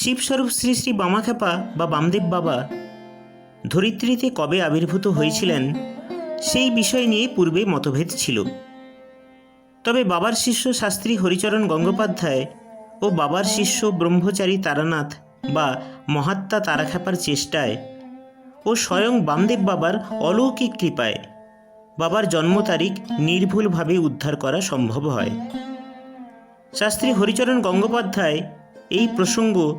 শিবস্বরূপ শ্রী শ্রী বামাখ্যাপা বা বামদেব বাবা ধরিত্রীতে কবে আবির্ভূত হয়েছিলেন সেই বিষয় নিয়ে পূর্বে মতভেদ ছিল। তবে বাবার শিষ্য শাস্ত্রী হরিচরণ গঙ্গোপাধ্যায় ও বাবার শিষ্য ব্রহ্মচারী তারানাথ বা মহাত্মা তারাখ্যাপার চেষ্টায় ও স্বয়ং বামদেব বাবার অলৌকিক কৃপায় বাবার জন্ম তারিখ নির্ভুলভাবে উদ্ধার করা সম্ভব হয়। শাস্ত্রী হরিচরণ গঙ্গোপাধ্যায় এই প্রসঙ্গ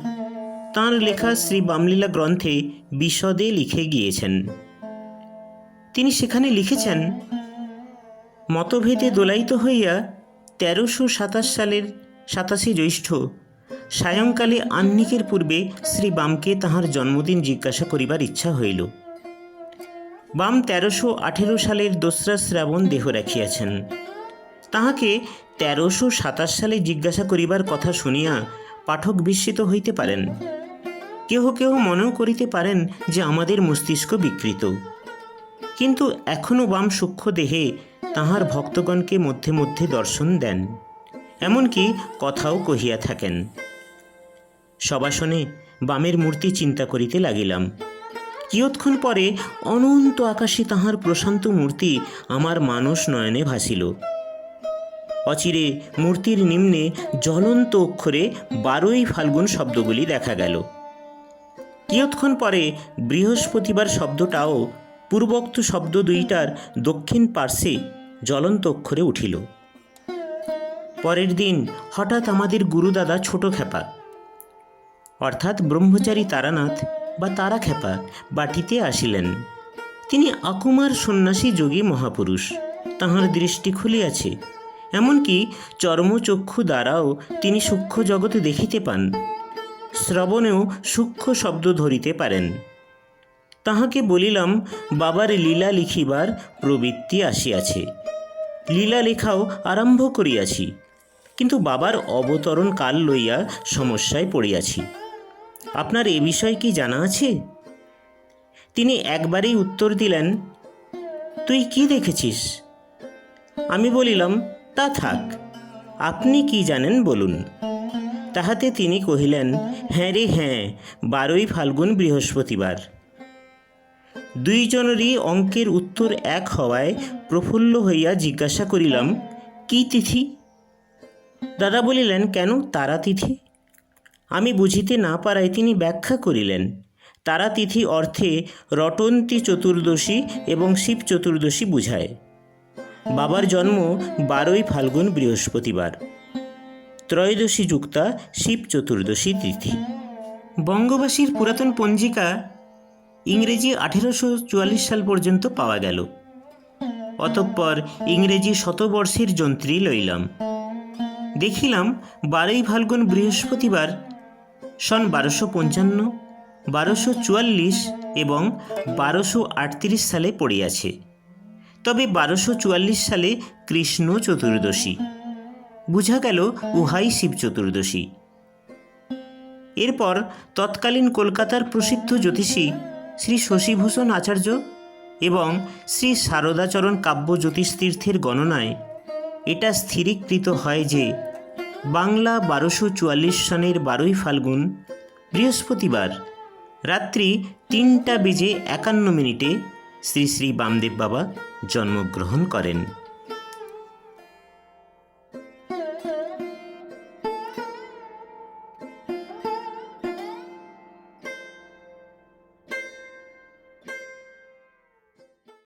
তাঁর লেখা শ্রী বামলীলা গ্রন্থে বিশদে লিখে গিয়েছেন। তিনি সেখানে লিখেছেন, মতভেদে দোলাইত হইয়া তেরোশো সাতাশ সালের সাতাশে জ্যৈষ্ঠ সায়ংকালে আহ্নিকের পূর্বে শ্রী বামকে তাহার জন্মদিন জিজ্ঞাসা করিবার ইচ্ছা হইল। বাম তেরোশো আঠেরো সালের দোসরা শ্রাবণ দেহ রাখিয়াছেন। তাহাকে তেরোশো সাতাশ সালে জিজ্ঞাসা করিবার কথা শুনিয়া পাঠক বিস্মিত হইতে পারেন। কেহ কেহ মনেও করিতে পারেন যে আমাদের মস্তিষ্ক বিকৃত। কিন্তু এখনও বাম সূক্ষ্ম দেহে তাহার ভক্তগণকে মধ্যে মধ্যে দর্শন দেন। এমনকি কথাও কহিয়া থাকেন। সবাসনে বামের মূর্তি চিন্তা করিতে লাগিলাম। কিয়ৎক্ষণ পরে অনন্ত আকাশে তাহার প্রশান্ত মূর্তি আমার মানস নয়নে ভাসিল। অচিরে মূর্তির নিম্নে জ্বলন্ত অক্ষরে বারোই ফাল্গুন শব্দগুলি দেখা গেল। কিয়ৎক্ষণ পরে বৃহস্পতিবার শব্দটাও পূর্বোক্ত শব্দ দুইটার দক্ষিণ পার্শ্বে জ্বলন্ত অক্ষরে উঠিল। পরের দিন হঠাৎ আমাদের গুরুদাদা ছোট খেপা অর্থাৎ ব্রহ্মচারী তারানাথ বা তারা খেপা বাটিতে আসিলেন। তিনি আকুমার সন্ন্যাসী যোগী মহাপুরুষ, তাহার দৃষ্টি খুলিয়াছে। এমনকি চর্মচক্ষু দ্বারাও তিনি সূক্ষ্ম জগতে দেখিতে পান, শ্রবণেও সূক্ষ্ম শব্দ ধরিতে পারেন। তাহাকে বলিলাম, বাবার লীলা লিখিবার প্রবৃত্তি আসিয়াছে। লীলা লেখাও আরম্ভ করিয়াছি, কিন্তু বাবার অবতরণ কাল লইয়া সমস্যায় পড়িয়াছি। আপনার এ বিষয় কি জানা আছে? তিনি একবারেই উত্তর দিলেন, তুই কি দেখেছিস? আমি বলিলাম তা থাক, আপনি কি জানেন বলুন। তাহাতে তিনি কহিলেন হ্যাঁ রে হ্যাঁ বারোই ফাল্গুন বৃহস্পতিবার। দুইজনেরই অঙ্কের উত্তর এক হওয়ায় প্রফুল্ল হইয়া জিজ্ঞাসা করিলাম, কি তিথি? দাদা বলিলেন, কেন তারা তিথি? আমি বুঝিতে না পারায় তিনি ব্যাখ্যা করিলেন, তারা তিথি অর্থে রটন্তী চতুর্দশী এবং শিব চতুর্দশী বুঝায়। বাবার জন্ম বারোই ফাল্গুন বৃহস্পতিবার। ত্রয়োদশী যুক্তা শিব চতুর্দশী তিথি। বঙ্গবাসীর পুরাতন পঞ্জিকা ইংরেজি আঠেরোশো চুয়াল্লিশ সাল পর্যন্ত পাওয়া গেল। অতঃপর ইংরেজি শতবর্ষের যন্ত্রী লইলাম। দেখিলাম বারোই ফাল্গুন বৃহস্পতিবার সন বারোশো পঞ্চান্ন, বারোশো চুয়াল্লিশ এবং বারোশো আটত্রিশ সালে পড়িয়াছে। তবে বারোশো চুয়াল্লিশ সালে কৃষ্ণ চতুর্দশী। বুঝা গেল উহাই শিব চতুর্দশী। এরপর তৎকালীন কলকাতার প্রসিদ্ধ জ্যোতিষী শ্রী শশীভূষণ আচার্য এবং শ্রী শারদাচরণ কাব্য জ্যোতিষতীর্থের গণনায় এটা স্থিরীকৃত হয় যে বাংলা বারোশো চুয়াল্লিশ সনের বারোই ফাল্গুন, বৃহস্পতিবার, রাত্রি তিনটা বেজে একান্ন মিনিটে শ্রী শ্রী বামদেব বাবা জন্মগ্রহণ করেন।